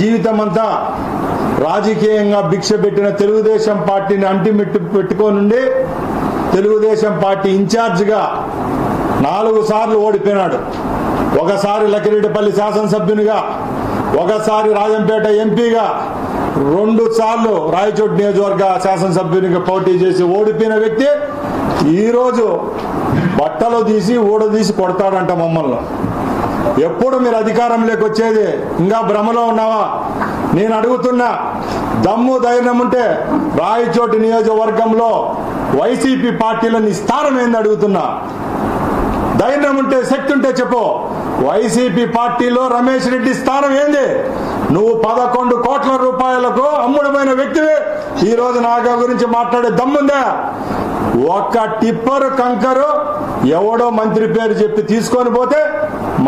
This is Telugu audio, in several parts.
జీవితం అంతా రాజకీయంగా భిక్ష పెట్టిన తెలుగుదేశం పార్టీని అంటిమెట్టు పెట్టుకోనుండి తెలుగుదేశం పార్టీ ఇన్ఛార్జిగా నాలుగు సార్లు ఓడిపోయినాడు. ఒకసారి లకిరెడ్డిపల్లి శాసనసభ్యునిగా ఒకసారి రాజంపేట ఎంపీగా రెండు సార్లు రాయచోటి నియోజకవర్గ శాసనసభ్యునిగా పోటీ చేసి ఓడిపోయిన వ్యక్తి ఈరోజు బట్టలు తీసి ఊడదీసి కొడతాడంట మమ్మల్ని. ఎప్పుడు మీరు అధికారంలోకి వచ్చేది ఇంకా భ్రమలో ఉన్నావా? నేను అడుగుతున్నా దమ్ము ధైర్యం ఉంటే రాయచోటి నియోజకవర్గంలో వైసీపీ పార్టీలో నీ స్థానం ఏంది అడుగుతున్నా? ధైర్యం ఉంటే శక్తి ఉంటే చెప్పు. వైసీపీ పార్టీలో రమేష్ రెడ్డి స్థానం ఏంది? నువ్వు పదకొండు కోట్ల రూపాయలకు అమ్ముడమైన వ్యక్తివే. ఈ రోజు నాగా గురించి మాట్లాడే దమ్ముందా? ఒక్క టిప్పరు కంకరు ఎవడో మంత్రి పేరు చెప్పి తీసుకొని పోతే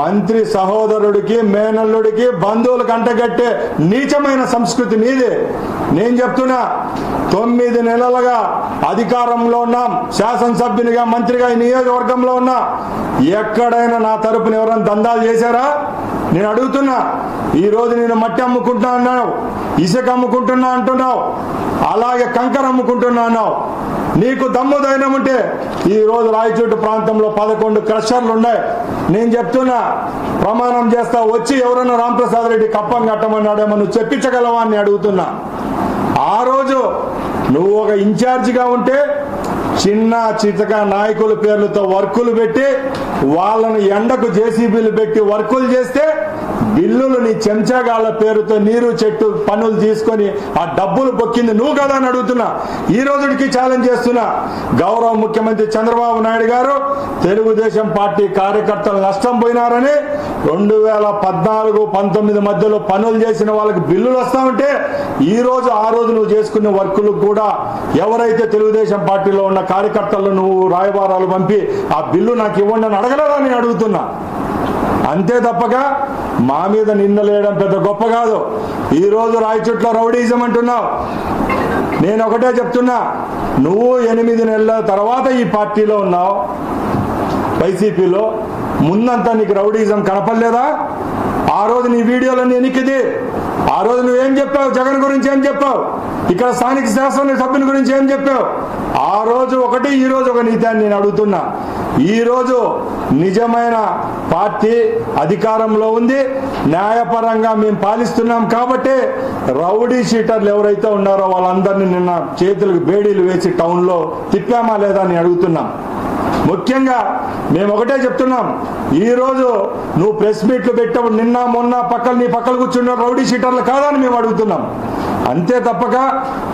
మంత్రి సహోదరుడికి మేనల్లుడికి బంధువులకు అంటగట్టే నీచమైన సంస్కృతి నీది. నేను చెప్తున్నా తొమ్మిది నెలలుగా అధికారంలో ఉన్నాం. శాసనసభ్యునిగా మంత్రిగా ఈ నియోజకవర్గంలో ఉన్నా. ఎక్కడైనా నా తరపున ఎవరైనా దందాలు చేశారా? నేను అడుగుతున్నా ఈరోజు నేను మట్టి అమ్ముకుంటా అన్నావు ఇసుక అమ్ముకుంటున్నా అంటున్నావు అలాగే కంకర అమ్ముకుంటున్నా అన్నావు. నీకు దమ్ము ధైర్యం ఉంటే ఈ రోజు ప్రాంతంలో పదకొండు క్రషర్లు ఉన్నాయి. నేను చెప్తున్నా ప్రమాణం చేస్తా వచ్చి ఎవరన్నా రామప్రసాద్ రెడ్డి కప్పం కట్టమన్నాడేమో నువ్వు చెప్పించగలవా అని అడుగుతున్నా. ఆ రోజు నువ్వు ఒక ఇన్ఛార్జిగా ఉంటే చిన్న చితక నాయకుల పేర్లతో వర్కులు పెట్టి వాళ్ళను ఎండకు జేసీబీలు పెట్టి వర్కులు చేస్తే బిల్లులు నీ చెంచాగాళ్ళ పేరుతో నీరు చెట్టు పనులు తీసుకొని ఆ డబ్బులు బొక్కింది నువ్వు కదా అని అడుగుతున్నా. ఈ రోజుకి ఛాలెంజ్ చేస్తున్నా. గౌరవ ముఖ్యమంత్రి చంద్రబాబు నాయుడు గారు తెలుగుదేశం పార్టీ కార్యకర్తలు నష్టం పోయినారని రెండు వేల పద్నాలుగు పంతొమ్మిది మధ్యలో పనులు చేసిన వాళ్ళకి బిల్లులు వస్తా ఉంటే ఈ రోజు ఆ రోజు నువ్వు చేసుకునే వర్కులు కూడా ఎవరైతే తెలుగుదేశం పార్టీలో ఉన్న కార్యకర్తలు నువ్వు రాయబారాలు పంపి ఆ బిల్లు నాకు ఇవ్వండి అని అడగలేదా నేను అడుగుతున్నా. అంతే తప్పక మా మీద నిందలేయడం పెద్ద గొప్ప కాదు. ఈ రోజు రౌడీజం అంటున్నావు. నేను ఒకటే చెప్తున్నా నువ్వు ఎనిమిది నెలల తర్వాత ఈ పార్టీలో ఉన్నావు. వైసీపీలో. ముందంతా నీకు రౌడీజం కనపడలేదా? ఆ రోజు నీ వీడియోలన్నీ ఎనికిది. ఆ రోజు నువ్వేం చెప్పావు? జగన్ గురించి ఏం చెప్పావు? ఇక్కడ స్థానిక శాసన సభ్యుల గురించి ఏం చెప్పావు? ఆ రోజు ఒకటి ఈ రోజు ఒక నీతి నేను అడుగుతున్నా. ఈరోజు నిజమైన పార్టీ అధికారంలో ఉంది. న్యాయపరంగా మేము పాలిస్తున్నాం కాబట్టి రౌడీ షీటర్లు ఎవరైతే ఉన్నారో వాళ్ళందరినీ నిన్న చేతులకు బేడీలు వేసి టౌన్లో తిప్పామా లేదా అని అడుగుతున్నాం. ముఖ్యంగా మేము ఒకటే చెప్తున్నాం. ఈరోజు నువ్వు ప్రెస్ మీట్లు పెట్టవు నిన్న మొన్న పక్కన నీ పక్కన కూర్చున్న రౌడీ షీటర్లు కాదని మేము అడుగుతున్నాం. అంతే తప్పక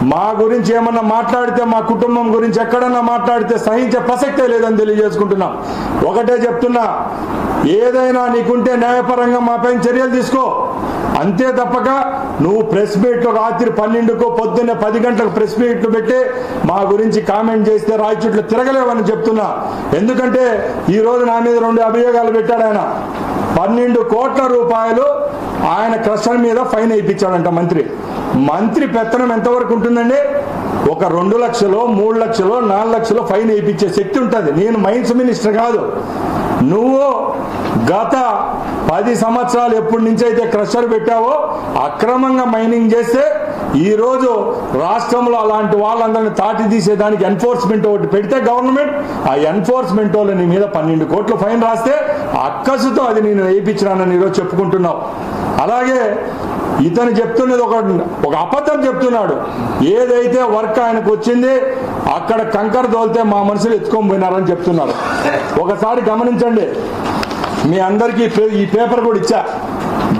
మా గురించి ఏమన్నా మాట్లాడితే మా కుటుంబం గురించి ఎక్కడన్నా మాట్లాడితే సహించే ప్రసక్తే లేదని తెలియజేసుకుంటున్నాం. ఒకటే చెప్తున్నా ఏదైనా నీకుంటే న్యాయపరంగా మాపై చర్యలు తీసుకో. అంతే తప్పక నువ్వు ప్రెస్ మీట్లు రాత్రి పన్నెండుకో పొద్దున్నే పది గంటలకు ప్రెస్ మీట్లు పెట్టి మా గురించి కామెంట్ చేస్తే రాయచుట్లు తిరగలేవని చెప్తున్నా. ఎందుకంటే ఈరోజు నా మీద రెండు అభియోగాలు పెట్టాడు ఆయన. పన్నెండు కోట్ల రూపాయలు ఆయన క్రషర్ మీద ఫైన్ వేయించాడంట మంత్రి. మంత్రి పెత్తనం ఎంతవరకు ఉంటుందండి? ఒక రెండు లక్షలు మూడు లక్షలు నాలుగు లక్షలు ఫైన్ వేయించే శక్తి ఉంటుంది. నేను మైన్స్ మినిస్టర్ కాదు. నువ్వు గత పది సంవత్సరాలు ఎప్పటి నుంచి అయితే క్రషర్ పెట్టావో అక్రమంగా మైనింగ్ చేస్తే ఈరోజు రాష్ట్రంలో అలాంటి వాళ్ళందరినీ తాటి తీసేదానికి ఎన్ఫోర్స్మెంట్ ఒకటి పెడితే గవర్నమెంట్ ఆ ఎన్ఫోర్స్మెంట్ వాళ్ళు నీ మీద పన్నెండు కోట్లు ఫైన్ రాస్తే అక్కసుతో అది నేను వేయించినానని ఈరోజు చెప్పుకుంటున్నావు. అలాగే ఇతను చెప్తున్నది ఒక ఒక అబద్ధం చెప్తున్నాడు. ఏదైతే వర్క్ ఆయనకు వచ్చింది అక్కడ కంకర తోలితే మా మనుషులు ఎత్తుకొని పోయినారని చెప్తున్నారు. ఒకసారి గమనించండి. మీ అందరికీ ఈ పేపర్ కూడా ఇచ్చా.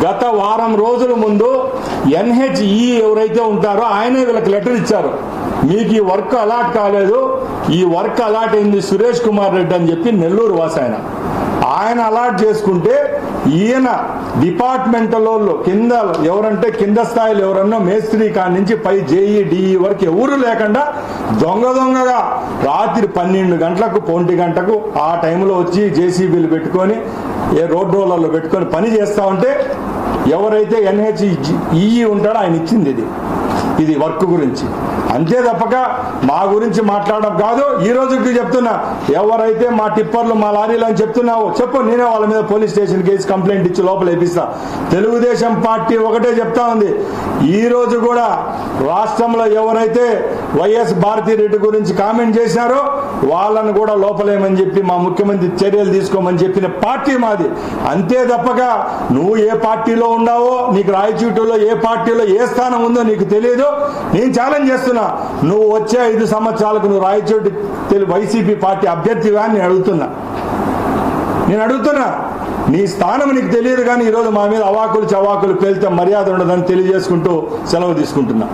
గత వారం రోజుల ముందు ఎన్హెచ్ఈ ఎవరైతే ఉంటారో ఆయనే వీళ్ళకి లెటర్ ఇచ్చారు. మీకు ఈ వర్క్ అలాట్ కాలేదు. ఈ వర్క్ అలాట్ అయింది సురేష్ కుమార్ రెడ్డి అని చెప్పి నెల్లూరు వాసాయన ఆయన అలాట్ చేసుకుంటే ఈయన డిపార్ట్మెంటల్ వాళ్ళు కింద ఎవరంటే కింద స్థాయిలో ఎవరన్నా మేస్త్రి కాడి నుంచి పై జేఈ డిఈ వరకు ఎవరు లేకుండా దొంగ దొంగగా రాత్రి పన్నెండు గంటలకు పొంటి గంటకు ఆ టైంలో వచ్చి జేసీబీలు పెట్టుకొని ఏ రోడ్ రోలర్లో పెట్టుకొని పని చేస్తా ఉంటే ఎవరైతే ఎన్హెచ్ ఈఈ ఉంటాడో ఆయన ఇచ్చింది ఇది. ఇది వర్క్ గురించి. అంతే తప్పక మా గురించి మాట్లాడడం కాదు. ఈ రోజుకి చెప్తున్నా ఎవరైతే మా టిప్పర్లు మా లారీలు అని చెప్తున్నావో చెప్పు నేనే వాళ్ళ మీద పోలీస్ స్టేషన్ కేసు కంప్లైంట్ ఇచ్చి లోపల ఇప్పిస్తా తెలుగుదేశం పార్టీ ఒకటే చెప్తా ఉంది. ఈ రోజు కూడా రాష్ట్రంలో ఎవరైతే వైఎస్ భారతిరెడ్డి గురించి కామెంట్ చేసినారో వాళ్ళను కూడా లోపలేమని చెప్పి మా ముఖ్యమంత్రి చర్యలు తీసుకోమని చెప్పిన పార్టీ మాది. అంతే తప్పక నువ్వు ఏ పార్టీలో ఉన్నావో నీకు రాయచూటులో ఏ పార్టీలో ఏ స్థానం ఉందో నీకు తెలియదు నేను ఛాలెంజ్ చేస్తున్నా. నువ్వు వచ్చే ఐదు సంవత్సరాలకు నువ్వు రాయచోటి తెలుగు వైసీపీ పార్టీ అభ్యర్థిగా అని నేను అడుగుతున్నా. నేను అడుగుతున్నా నీ స్థానం నీకు తెలియదు కానీ ఈరోజు మా మీద అవాకులు చవాకులు పేలితే మర్యాద ఉండదని తెలియజేసుకుంటూ సెలవు తీసుకుంటున్నా.